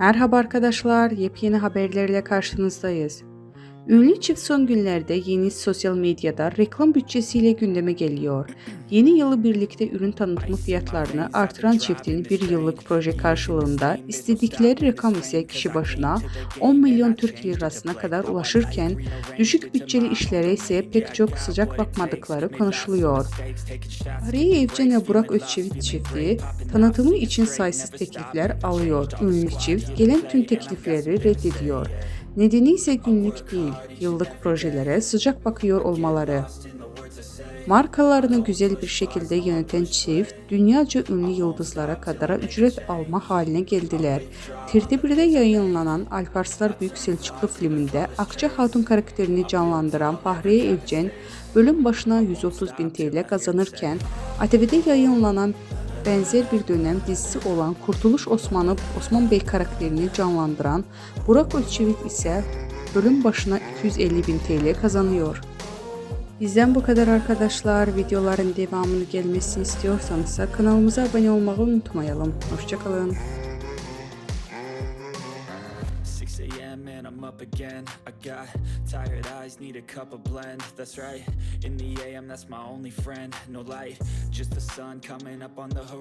Merhaba arkadaşlar, yepyeni haberlerle karşınızdayız. Ünlü çift son günlerde yeni sosyal medyada reklam bütçesiyle gündeme geliyor. Yeni yılı birlikte ürün tanıtımı fiyatlarını artıran çiftin bir yıllık proje karşılığında istedikleri rakam ise kişi başına 10 milyon Türk lirasına kadar ulaşırken düşük bütçeli işlere ise pek çok sıcak bakmadıkları konuşuluyor. Fahriye Evcen ve Burak Özçivit çifti tanıtımı için sayısız teklifler alıyor. Ünlü çift gelen tüm teklifleri reddediyor. Nedeni ise günlük değil, yıllık projelere sıcak bakıyor olmaları. Markalarını güzel bir şekilde yöneten çift, dünyaca ünlü yıldızlara kadar ücret alma haline geldiler. TRT1'de yayınlanan Alparslar Büyük Selçuklu filminde Akça Hatun karakterini canlandıran Fahriye Evcen bölüm başına 130 bin TL kazanırken, ATV'de yayınlanan benzer bir dönem dizisi olan Kurtuluş Osman'ı Osman Bey karakterini canlandıran Burak Özçivit ise bölüm başına 250 bin TL kazanıyor. Bizden bu kadar arkadaşlar. Videoların devamını gelmesini istiyorsanız kanalımıza abone olmayı unutmayalım. Hoşçakalın. 6 a.m. and I'm up again. I got tired eyes, need a cup of blend. That's right. In the a.m., that's my only friend. No light, just the sun coming up on the horizon.